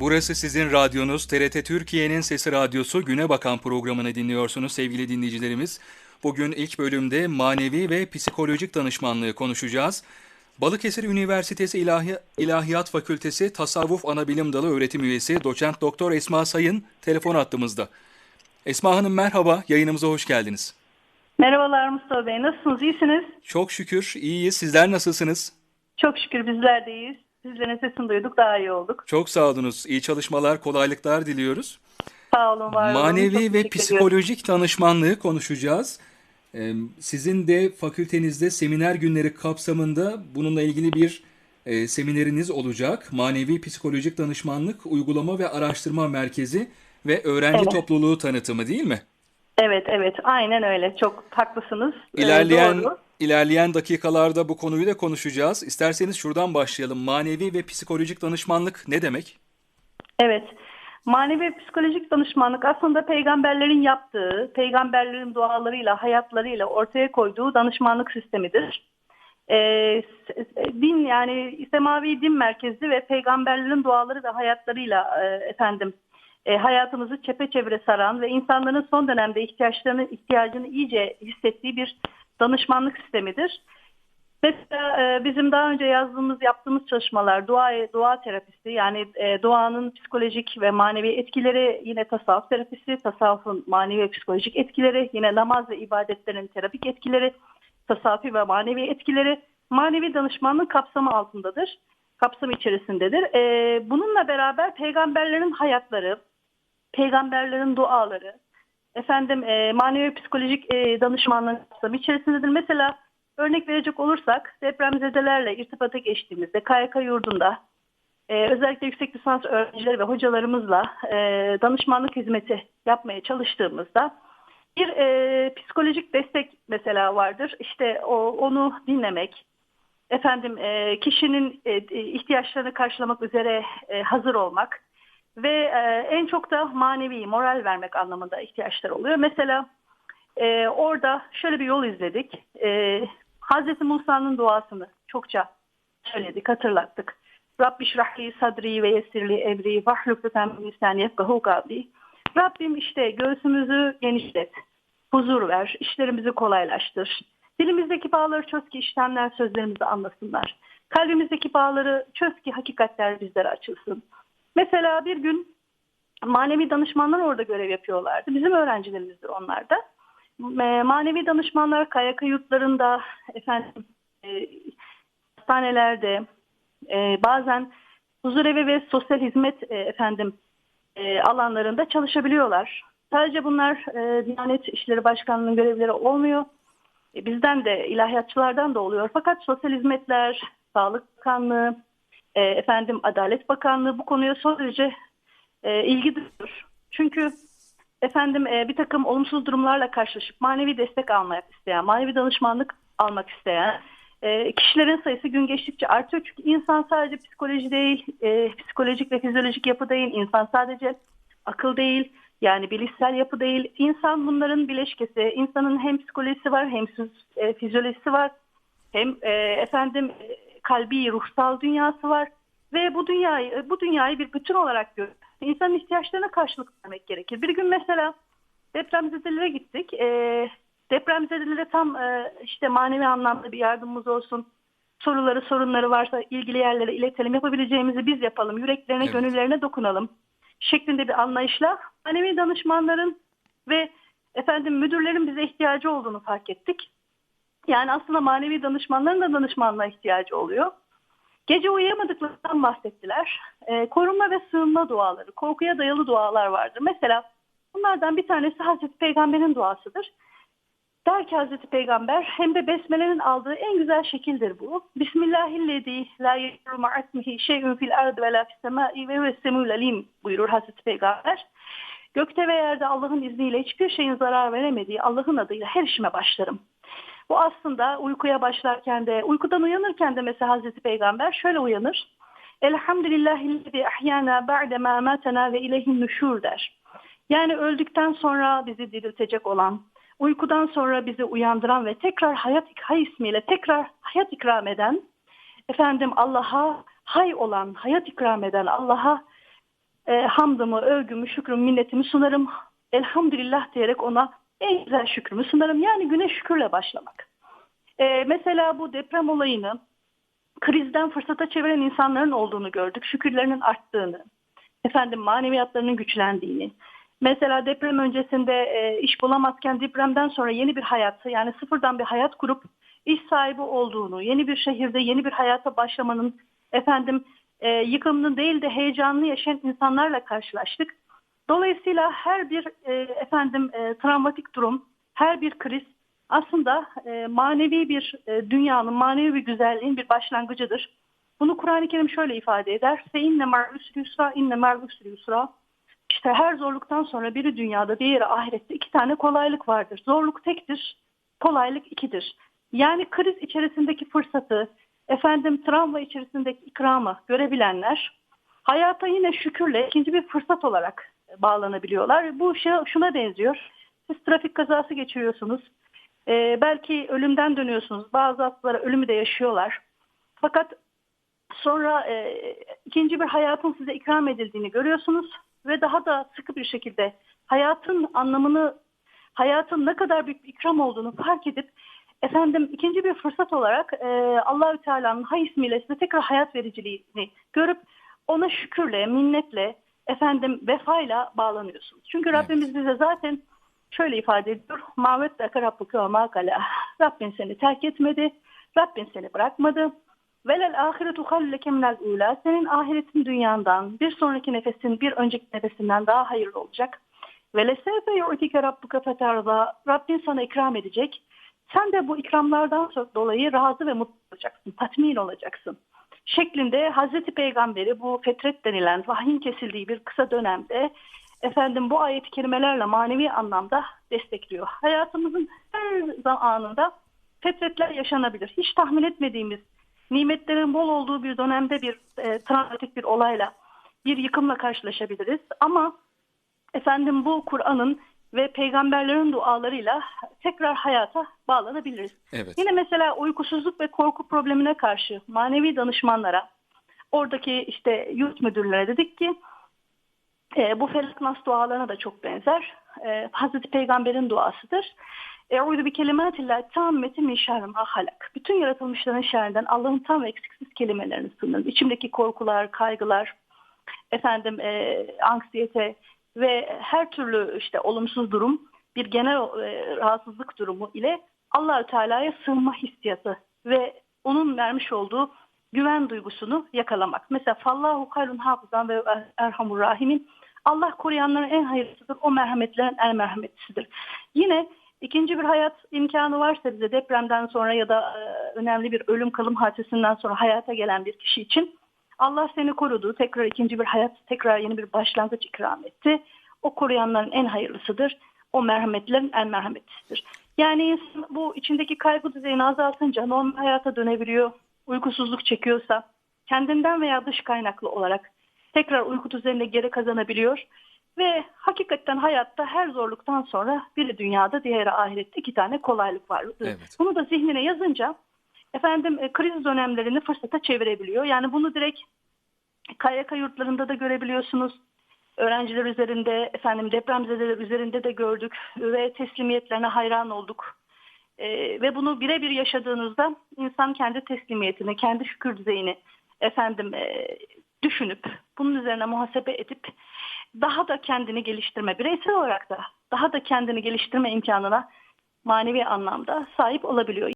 Burası sizin radyonuz TRT Türkiye'nin Sesi Radyosu Güne Bakan programını dinliyorsunuz sevgili dinleyicilerimiz. Bugün ilk bölümde manevi ve psikolojik danışmanlığı konuşacağız. Balıkesir Üniversitesi İlahi, İlahiyat Fakültesi Tasavvuf Anabilim Dalı öğretim üyesi doçent doktor Esma Sayın telefon attığımızda. Esma Hanım merhaba, yayınımıza hoş geldiniz. Merhabalar Mustafa Bey, nasılsınız? İyisiniz? Çok şükür iyiyiz. Sizler nasılsınız? Çok şükür bizler de iyiyiz. Sizlerin sesini duyduk, daha iyi olduk. Çok sağ olunuz. İyi çalışmalar, kolaylıklar diliyoruz. Sağ olun, var olun. Manevi ve teşekkür ediyorum. psikolojik danışmanlığı konuşacağız. Ee, Sizin de fakültenizde seminer günleri kapsamında bununla ilgili bir e, semineriniz olacak. Manevi Psikolojik Danışmanlık Uygulama ve Araştırma Merkezi ve Öğrenci Evet. Topluluğu tanıtımı değil mi? Evet, evet, aynen öyle. Çok haklısınız. Ee, İlerleyen doğru. İlerleyen dakikalarda bu konuyu da konuşacağız. İsterseniz şuradan başlayalım. Manevi ve psikolojik danışmanlık ne demek? Evet. Manevi psikolojik danışmanlık aslında peygamberlerin yaptığı, peygamberlerin dualarıyla, hayatlarıyla ortaya koyduğu danışmanlık sistemidir. Ee, din yani semavi din merkezli ve peygamberlerin duaları ve hayatlarıyla e, efendim e, hayatımızı çepeçevre saran ve insanların son dönemde ihtiyaçlarını ihtiyacını iyice hissettiği bir danışmanlık sistemidir. Mesela e, bizim daha önce yazdığımız, yaptığımız çalışmalar dua dua terapisi yani e, duanın psikolojik ve manevi etkileri, yine tasavvuf terapisi, tasavvufun manevi ve psikolojik etkileri, yine namaz ve ibadetlerin terapik etkileri, tasavvufi ve manevi etkileri manevi danışmanlık kapsamı altındadır. Kapsamı içerisindedir. E, bununla beraber peygamberlerin hayatları, peygamberlerin duaları, efendim e, manevi psikolojik e, danışmanlığın kapsamı içerisindedir. Mesela örnek verecek olursak depremzedelerle irtibata geçtiğimizde KYK yurdunda e, özellikle yüksek lisans öğrencileri ve hocalarımızla e, danışmanlık hizmeti yapmaya çalıştığımızda bir e, psikolojik destek mesela vardır. İşte o, onu dinlemek, efendim e, kişinin e, ihtiyaçlarını karşılamak üzere e, hazır olmak ve e, en çok da manevi, moral vermek anlamında ihtiyaçlar oluyor. Mesela e, orada şöyle bir yol izledik. E, Hazreti Musa'nın duasını çokça söyledik, hatırlattık. Rabbi şrahli sadri ve yessirli emri vahlukten min lisani yefkahu kavli. Rabbim işte göğsümüzü genişlet, huzur ver, işlerimizi kolaylaştır. Dilimizdeki bağları çöz ki işlemler sözlerimizi anlasınlar. Kalbimizdeki bağları çöz ki hakikatler bizlere açılsın. Mesela bir gün manevi danışmanlar orada görev yapıyorlardı. Bizim öğrencilerimizdir onlar da. Manevi danışmanlar KYK yurtlarında, efendim e, hastanelerde, e, bazen huzurevi ve sosyal hizmet e, efendim e, alanlarında çalışabiliyorlar. Sadece bunlar e, Diyanet İşleri Başkanlığı'nın görevleri olmuyor. E, bizden de ilahiyatçılardan da oluyor. Fakat sosyal hizmetler, Sağlık Bakanlığı, e, efendim Adalet Bakanlığı bu konuya son derece e, ilgi duyuyor. Çünkü efendim e, bir takım olumsuz durumlarla karşılaşıp manevi destek almak isteyen, manevi danışmanlık almak isteyen e, kişilerin sayısı gün geçtikçe artıyor. Çünkü insan sadece psikoloji değil, e, psikolojik ve fizyolojik yapı değil, insan sadece akıl değil, yani bilişsel yapı değil. İnsan bunların bileşkesi. İnsanın hem psikolojisi var, hem e, fizyolojisi var, hem e, efendim kalbi, ruhsal dünyası var ve bu dünyayı bu dünyayı bir bütün olarak görüp insanın ihtiyaçlarına karşılık vermek gerekir. Bir gün mesela depremzedelere gittik. E, depremzedelere tam e, işte manevi anlamda bir yardımımız olsun. Soruları, sorunları varsa ilgili yerlere iletelim. Yapabileceğimizi biz yapalım. Yüreklerine, Evet. gönüllerine dokunalım. Şeklinde bir anlayışla manevi danışmanların ve efendim müdürlerin bize ihtiyacı olduğunu fark ettik. Yani aslında manevi danışmanların da danışmanlığa ihtiyacı oluyor. Gece uyuyamadıklarından bahsettiler. Ee, korunma ve sığınma duaları, korkuya dayalı dualar vardır. Mesela bunlardan bir tanesi Hazreti Peygamber'in duasıdır. Der ki Hazreti Peygamber hem de besmelenin aldığı en güzel şekildir bu. Bismillahillezî la yedurru ma'asmihi şey'ün fil ardı ve la fis semâi ve huves alim buyurur Hazreti Peygamber. Gökte ve yerde Allah'ın izniyle hiçbir şeyin zarar veremediği Allah'ın adıyla her işime başlarım. Bu aslında uykuya başlarken de, uykudan uyanırken de mesela Hazreti Peygamber şöyle uyanır. Elhamdülillahillezî ahyana ba'de ma amatena ve ileyhin nüşur der. Yani öldükten sonra bizi diriltecek olan, uykudan sonra bizi uyandıran ve tekrar hayat hay ismiyle tekrar hayat ikram eden, efendim Allah'a hay olan, hayat ikram eden Allah'a e, hamdımı, övgümü, şükrümü, minnetimi sunarım. Elhamdülillah diyerek ona en güzel şükrümü sunarım. Yani güne şükürle başlamak. E, mesela bu deprem olayını krizden fırsata çeviren insanların olduğunu gördük. Şükürlerinin arttığını, efendim maneviyatlarının güçlendiğini. Mesela deprem öncesinde e, iş bulamazken depremden sonra yeni bir hayat yani sıfırdan bir hayat kurup iş sahibi olduğunu, yeni bir şehirde yeni bir hayata başlamanın efendim e, yıkımını değil de heyecanını yaşayan insanlarla karşılaştık. Dolayısıyla her bir e, efendim e, travmatik durum, her bir kriz aslında e, manevi bir e, dünyanın, manevi bir güzelliğin bir başlangıcıdır. Bunu Kur'an-ı Kerim şöyle ifade eder. Fe inne mer yusra, inne mer yusra. İşte her zorluktan sonra biri dünyada, diğeri ahirette iki tane kolaylık vardır. Zorluk tektir, kolaylık ikidir. Yani kriz içerisindeki fırsatı, efendim travma içerisindeki ikramı görebilenler hayata yine şükürle ikinci bir fırsat olarak bağlanabiliyorlar. Bu şuna benziyor. Siz trafik kazası geçiriyorsunuz. Ee, belki ölümden dönüyorsunuz. Bazı hastalara ölümü de yaşıyorlar. Fakat sonra e, ikinci bir hayatın size ikram edildiğini görüyorsunuz ve daha da sıkı bir şekilde hayatın anlamını, hayatın ne kadar büyük bir ikram olduğunu fark edip efendim ikinci bir fırsat olarak e, Allahü Teala'nın hay ismiyle size tekrar hayat vericiliğini görüp ona şükürle, minnetle, efendim vefayla bağlanıyorsunuz. Çünkü Rabbimiz bize zaten şöyle ifade ediyor. Mavet de Rabbuke ve makala. Rabbin seni terk etmedi. Rabbin seni bırakmadı. Velel ahiretu halleke minel ula. Senin ahiretin dünyandan, bir sonraki nefesin bir önceki nefesinden daha hayırlı olacak. Ve lesefe yu'tike rabbuke feterza. Rabbin sana ikram edecek. Sen de bu ikramlardan dolayı razı ve mutlu olacaksın, tatmin olacaksın. Şeklinde Hazreti Peygamberi bu fetret denilen vahyin kesildiği bir kısa dönemde efendim bu ayet-i kerimelerle manevi anlamda destekliyor. Hayatımızın her zamanında fetretler yaşanabilir. Hiç tahmin etmediğimiz nimetlerin bol olduğu bir dönemde bir e, travmatik bir olayla bir yıkımla karşılaşabiliriz. Ama efendim bu Kur'an'ın ve peygamberlerin dualarıyla tekrar hayata bağlanabiliriz. Evet. Yine mesela uykusuzluk ve korku problemine karşı manevi danışmanlara, oradaki işte yurt müdürlere dedik ki e, bu felak nas dualarına da çok benzer. E, Hazreti Peygamber'in duasıdır. Eûzu bi kelimatillahi tammeti min şerri ma halak. Bütün yaratılmışların şerrinden Allah'ın tam ve eksiksiz kelimelerini sınırın. İçimdeki korkular, kaygılar, efendim e, anksiyete ve her türlü işte olumsuz durum bir genel e, rahatsızlık durumu ile Allahü Teala'ya sığınma hissiyatı ve onun vermiş olduğu güven duygusunu yakalamak. Mesela fallahu hayrun hafızan ve erhamur rahimin Allah koruyanların en hayırlısıdır. O merhametlerin en merhametlisidir. Yine ikinci bir hayat imkanı varsa bize depremden sonra ya da e, önemli bir ölüm kalım hadisesinden sonra hayata gelen bir kişi için Allah seni korudu. Tekrar ikinci bir hayat, tekrar yeni bir başlangıç ikram etti. O koruyanların en hayırlısıdır. O merhametlerin en merhametlisidir. Yani insan bu içindeki kaygı düzeyini azaltınca normal hayata dönebiliyor. Uykusuzluk çekiyorsa kendinden veya dış kaynaklı olarak tekrar uyku düzenini geri kazanabiliyor. Ve hakikaten hayatta her zorluktan sonra biri dünyada diğeri ahirette iki tane kolaylık var. Evet. Bunu da zihnine yazınca efendim e, kriz dönemlerini fırsata çevirebiliyor. Yani bunu direkt KYK yurtlarında da görebiliyorsunuz. Öğrenciler üzerinde, efendim depremzedeler üzerinde de gördük ve teslimiyetlerine hayran olduk. E, ve bunu birebir yaşadığınızda insan kendi teslimiyetini, kendi şükür düzeyini efendim e, düşünüp bunun üzerine muhasebe edip daha da kendini geliştirme, bireysel olarak da daha da kendini geliştirme imkanına manevi anlamda sahip olabiliyor.